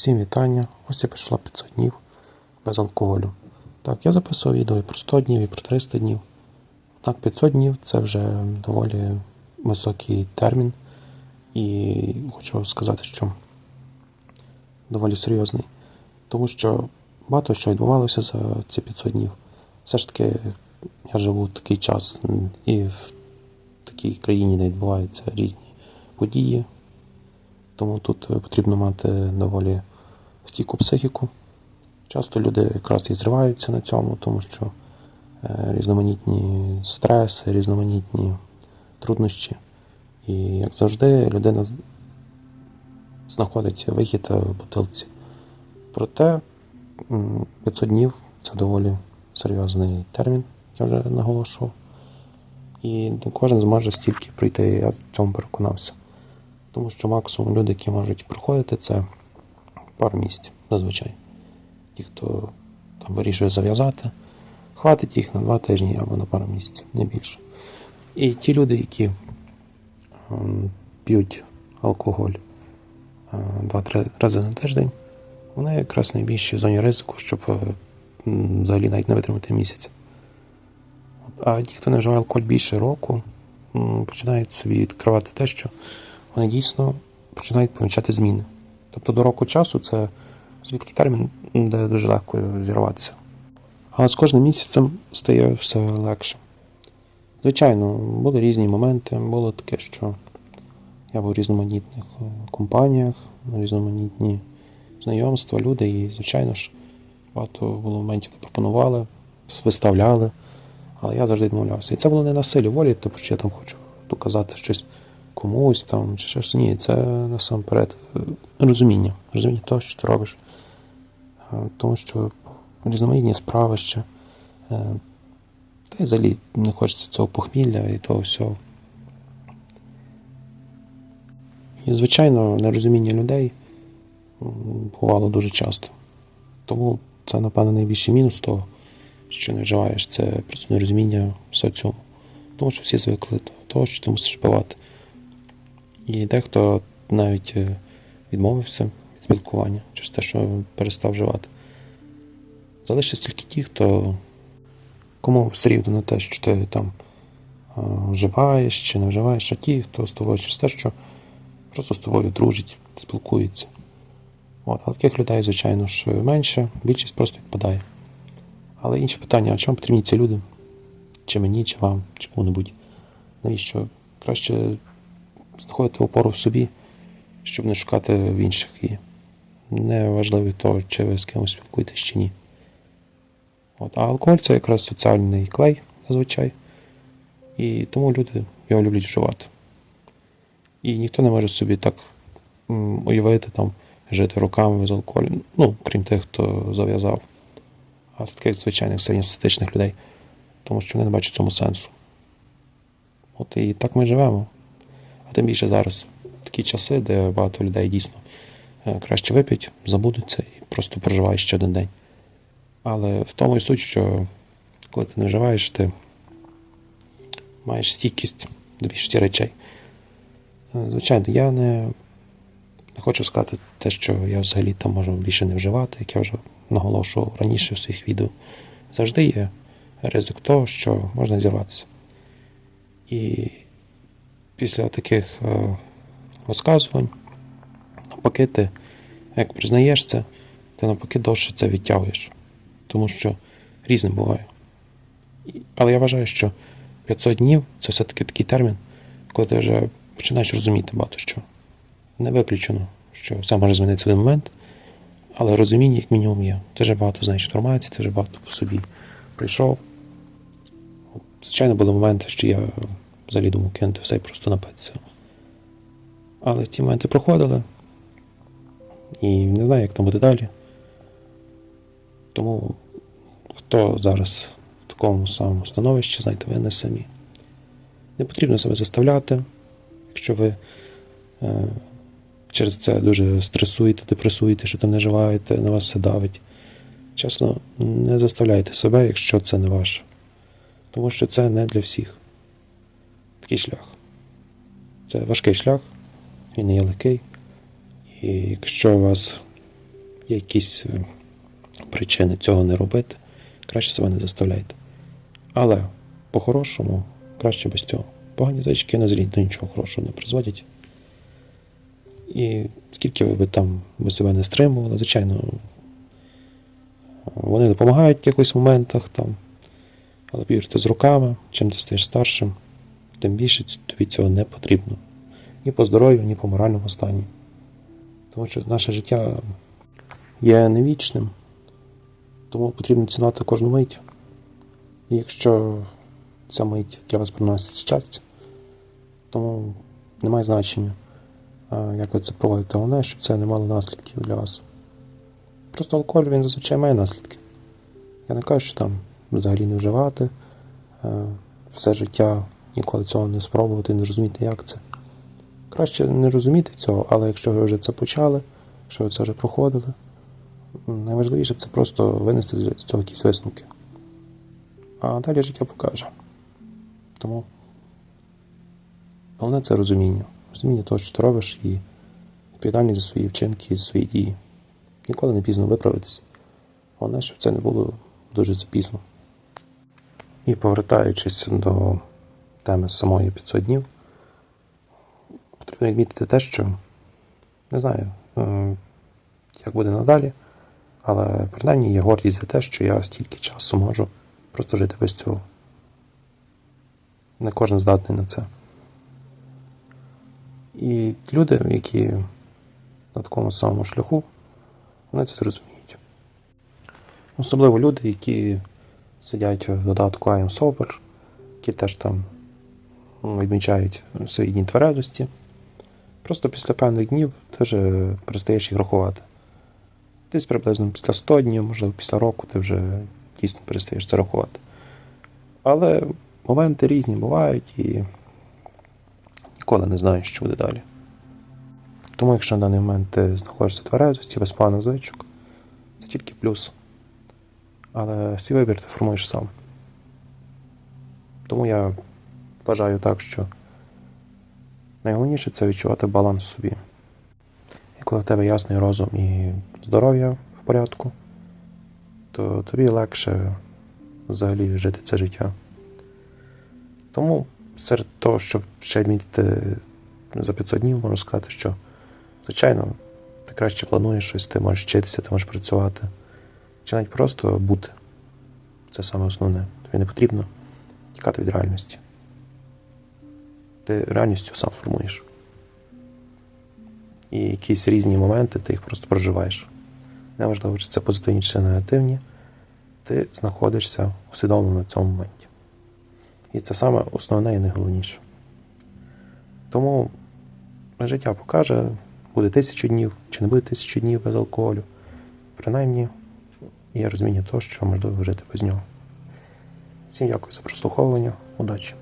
Всім вітання. Ось і прийшло 500 днів без алкоголю. Так, я записував відео і про 100 днів, і про 300 днів. Так, 500 днів це вже доволі високий термін. І хочу сказати, що доволі серйозний. Тому що багато що відбувалося за ці 500 днів. Все ж таки, я живу такий час і в такій країні, де відбуваються різні події. Тому тут потрібно мати доволі стійку психіку. Часто люди якраз і зриваються на цьому, тому що е, різноманітні стреси, різноманітні труднощі. І як завжди, людина знаходить вихід е, в бутилці. Проте 500 днів це доволі серйозний термін, я вже наголошував. І не кожен зможе стільки пройти, я в цьому переконався. Тому що максимум люди, які можуть проходити, це пару місяців зазвичай. Ті, хто там вирішує зав'язати, хватить їх на два тижні або на пару місяців, не більше. І ті люди, які ем, п'ють алкоголь е, два-три рази на тиждень, вони якраз найбільші в зоні ризику, щоб е, взагалі навіть не витримати місяць. А ті, хто не вживає алкоголь більше року, починають собі відкривати те, що вони дійсно починають помічати зміни. Тобто до року часу це звідки термін, де дуже легко зірватися. Але з кожним місяцем стає все легше. Звичайно, були різні моменти. Було таке, що я був в різноманітних е, компаніях, різноманітні знайомства, люди, і, звичайно ж, багато було моментів, де пропонували, виставляли, але я завжди відмовлявся. І це було не на силі волі, тому що я там хочу доказати щось комусь там, чи щось. Ні, це насамперед е, розуміння. Розуміння того, що ти робиш. Е, Тому що різноманітні справи ще. е, Та й взагалі не хочеться цього похмілля і того всього. І, звичайно, нерозуміння людей бувало дуже часто. Тому це, напевно, найбільший мінус того, що не вживаєш, це просто нерозуміння соціуму. Тому що всі звикли до того, що ти мусиш вбивати. І дехто навіть е, відмовився від спілкування через те, що перестав вживати. Залишились тільки ті, хто кому все рівно на те, що ти там е, вживаєш чи не вживаєш, а ті, хто з тобою через те, що просто з тобою дружить, спілкується. От, а таких людей, звичайно ж, менше, більшість просто відпадає. Але інше питання, а чому потрібні ці люди? Чи мені, чи вам, чи кому-небудь? Навіщо? Краще знаходити опору в собі, щоб не шукати в інших. І не важливо від того, чи ви з кимось спілкуєтесь чи ні. От, а алкоголь це якраз соціальний клей зазвичай. І тому люди його люблять вживати. І ніхто не може собі так уявити там жити роками без алкоголю. Ну, крім тих, хто зав'язав. А з таких звичайних середньостатичних людей. Тому що вони не бачать цьому сенсу. От і так ми живемо. А тим більше зараз такі часи, де багато людей дійсно е, краще вип'ють, забудуться і просто проживають ще один день. Але в тому і суть, що коли ти не вживаєш, ти маєш стійкість до більшості речей. Е, Звичайно, я не, не хочу сказати те, що я взагалі там можу більше не вживати, як я вже наголошував раніше в своїх відео. Завжди є ризик того, що можна зірватися. І після таких е, розказувань, навпаки, ти, як признаєш це, ти навпаки довше це відтягуєш. Тому що різне буває. Але я вважаю, що 500 днів це все-таки такий термін, коли ти вже починаєш розуміти багато що. Не виключено, що все може змінитися в один момент, але розуміння, як мінімум, є. Ти вже багато знаєш інформації, ти вже багато по собі прийшов. Звичайно, були моменти, що я взагалі думав кинути все і просто напитися. Але ті моменти проходили. І не знаю, як там буде далі. Тому хто зараз в такому самому становищі, знайте, ви не самі. Не потрібно себе заставляти, якщо ви е, через це дуже стресуєте, депресуєте, що там не живаєте, на вас все давить. Чесно, не заставляйте себе, якщо це не ваше. Тому що це не для всіх. Такий шлях. Це важкий шлях, він не є легкий. І якщо у вас є якісь е, причини цього не робити, краще себе не заставляйте. Але по-хорошому краще без цього. Погані звички на до нічого хорошого не призводять. І скільки ви там ви себе не стримували, звичайно, вони допомагають в якихось моментах там. Але повірте, з роками, чим ти стаєш старшим, тим більше тобі цього не потрібно. Ні по здоров'ю, ні по моральному стані. Тому що наше життя є невічним, тому потрібно цінувати кожну мить. І якщо ця мить для вас приносить щастя, тому немає значення, як ви це проводите. Головне, щоб це не мало наслідків для вас. Просто алкоголь він зазвичай має наслідки. Я не кажу, що там взагалі не вживати, все життя ніколи цього не спробувати, не розуміти, як це. Краще не розуміти цього, але якщо ви вже це почали, якщо ви це вже проходили, найважливіше це просто винести з цього якісь висновки. А далі життя покаже. Тому головне це розуміння. Розуміння того, що ти робиш, і відповідальність за свої вчинки, за свої дії. Ніколи не пізно виправитися. Головне, щоб це не було дуже запізно. І повертаючись до теми самої 500 днів, потрібно відмітити те, що не знаю, е, як буде надалі, але принаймні є гордість за те, що я стільки часу можу просто жити без цього. Не кожен здатний на це. І люди, які на такому самому шляху, вони це зрозуміють. Особливо люди, які сидять в додатку I am Sober, які теж там відмічають свої дні тверезості. Просто після певних днів ти вже перестаєш їх рахувати. Десь приблизно після 100 днів, можливо, після року ти вже дійсно перестаєш це рахувати. Але моменти різні бувають і ніколи не знаєш, що буде далі. Тому, якщо на даний момент ти знаходишся в тверезості, без поганих звичок, це тільки плюс. Але свій вибір ти формуєш сам. Тому я вважаю так, що найголовніше це відчувати баланс в собі. І коли в тебе ясний розум і здоров'я в порядку, то тобі легше взагалі жити це життя. Тому серед того, щоб ще відмітити за 500 днів, можу сказати, що, звичайно, ти краще плануєш щось, ти можеш вчитися, ти можеш працювати. Чи навіть просто бути. Це саме основне. Тобі не потрібно тікати від реальності. Ти реальністю сам формуєш. І якісь різні моменти ти їх просто проживаєш. Неважливо, чи це позитивні чи негативні, ти знаходишся усвідомлено на цьому моменті. І це саме основне і найголовніше. Тому життя покаже, буде тисячу днів, чи не буде тисячу днів без алкоголю. Принаймні, є розуміння того, що можливо жити без нього. Всім дякую за прослуховування. Удачі!